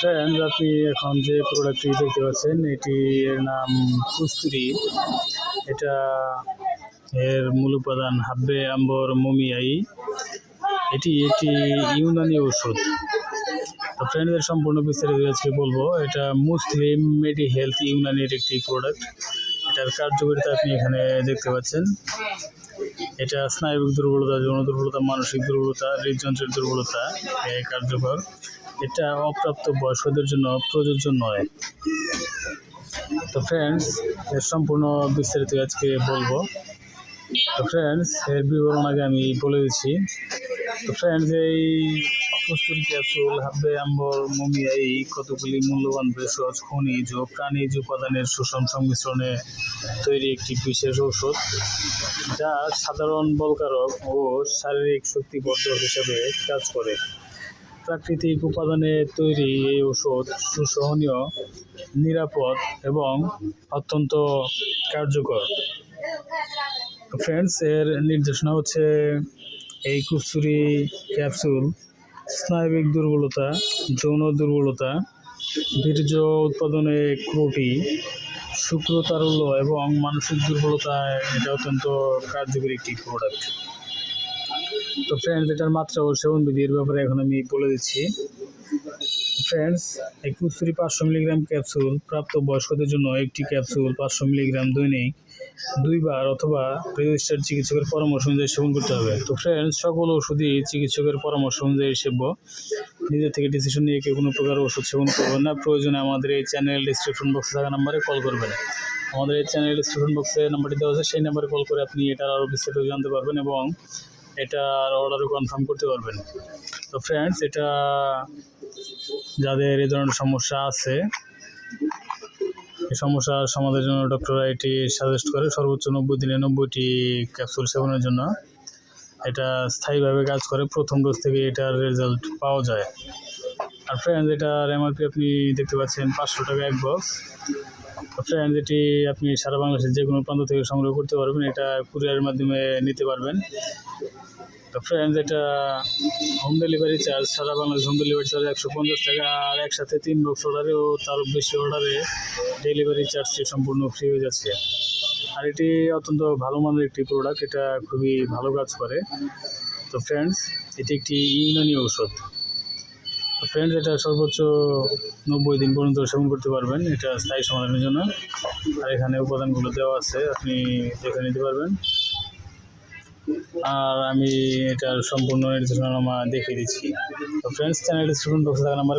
Friend আপনি এখন যে প্রোডাক্টটি দেখতে পাচ্ছেন এটির নাম কুস্তুরি। এটা এর মূল উপাদান হাব্বে আম্বর মমিয়াই। এটি একটি ইউনানি ওষুধ তো ফ্রেন্ডদের সম্পূর্ণ বিস্তারিত আজকে বলব, এটা মুসলিম মেডি হেলথ ইউনানির একটি প্রোডাক্ট এটার কার্যকারিতা আপনি এখানে দেখতে পাচ্ছেন। এটা স্নায়বিক দুর্বলতা, যৌন দুর্বলতা, মানসিক দুর্বলতা, হৃদযন্ত্রের দুর্বলতা কার্যকর। এটা অপ্রাপ্ত বয়স্কদের জন্য প্রযোজ্য নয়। তো ফ্রেন্ডস এর সম্পূর্ণ বিস্তারিত আজকে বলব। তো ফ্রেন্ডস এর বিবরণ আগে আমি বলে দিচ্ছি। তো ফ্রেন্ডস এই কস্তুরি ক্যাপসুল হাব্বে আম্বর মমিয়া এই কতগুলি মূল্যবান ভেষজ, খনিজ ও প্রাণীজ উপাদানের সুষম সংমিশ্রণে তৈরি একটি বিশেষ ঔষধ, যা সাধারণ বলকারক ও শারীরিক শক্তিবর্ধক হিসেবে কাজ করে। প্রাকৃতিক উপাদানে তৈরি এই ওষুধ সুসহনীয়, নিরাপদ এবং অত্যন্ত কার্যকর। ফ্রেন্ডস এর নির্দেশনা হচ্ছে এই কুস্তুরি ক্যাপসুল স্নায়বিক দুর্বলতা, যৌন দুর্বলতা, বীর্য উৎপাদনে ত্রুটি শুক্রতারল্য এবং মানসিক দুর্বলতায় এটা অত্যন্ত কার্যকরী একটি প্রোডাক্ট তো ফ্রেন্ডস এটার মাত্রা ও সেবন বিধির ব্যাপারে এখন আমি বলে দিচ্ছি। ফ্রেন্ডস কুস্তুরি পাঁচশো মিলিগ্রাম ক্যাপসুল প্রাপ্ত বয়স্কদের জন্য একটি ক্যাপসুল পাঁচশো মিলিগ্রাম দৈনিক দুইবার অথবা রেজিস্টার্ড চিকিৎসকের পরামর্শ অনুযায়ী সেবন করতে হবে। তো ফ্রেন্ডস সকল ওষুধই চিকিৎসকের পরামর্শ অনুযায়ী সেব্য। নিজের থেকে ডিসিশন নিয়ে কেউ কোনো প্রকার ওষুধ সেবন করবেন না। প্রয়োজনে আমাদের এই চ্যানেল ডিসক্রিপশন বক্সে থাকা নাম্বারে কল করবেন। আমাদের এই চ্যানেল ডিসক্রিপশন বক্সে নাম্বারটি দেওয়া আছে, সেই নাম্বারে কল করে আপনি এটার আরও বিস্তারিত জানতে পারবেন এবং এটার অর্ডারও কনফার্ম করতে পারবেন। তো ফ্রেন্ডস এটা যাদের এই ধরনের সমস্যা আছে, এই সমস্যার সমাধানের জন্য ডক্টররা এটি সাজেস্ট করে, সর্বোচ্চ নব্বই দিনে নব্বইটি ক্যাপসুল সেবনের জন্য। এটা স্থায়ীভাবে কাজ করে, প্রথম ডোজ থেকে এটার রেজাল্ট পাওয়া যায়। আর ফ্রেন্ডস এটার এমআরপি আপনি দেখতে পাচ্ছেন পাঁচশো টাকা এক বক্স তো যেটি আপনি সারা বাংলাদেশের যে কোনো প্রান্ত থেকে সংগ্রহ করতে পারবেন, এটা কুরিয়ারের মাধ্যমে নিতে পারবেন। তো ফ্রেন্ডস এটা হোম ডেলিভারি চার্জ সারা বাংলাদেশ হোম ডেলিভারি চার্জ একশো পঞ্চাশ টাকা, আর একসাথে তিন বক্স অর্ডারেও তার বেশি অর্ডারে ডেলিভারি চার্জটি সম্পূর্ণ ফ্রি হয়ে যাচ্ছে। আর এটি অত্যন্ত ভালো মানের একটি প্রোডাক্ট এটা খুবই ভালো কাজ করে। তো ফ্রেন্ডস এটি একটি ইউনানি ঔষধ। ফ্রেন্ডস এটা সর্বোচ্চ নব্বই দিন পর্যন্ত সেবন করতে পারবেন। এটা স্থায়ী সমাধানের জন্য। আর এখানে উপাদানগুলো দেওয়া আছে, আপনি দেখে নিতে পারবেন। আর আমি এটার সম্পূর্ণ নির্দেশনামা দেখিয়ে দিচ্ছি। তো ফ্রেন্ডস চ্যানেল ডিসক্রিপশন বক্সে থাকা নাম্বার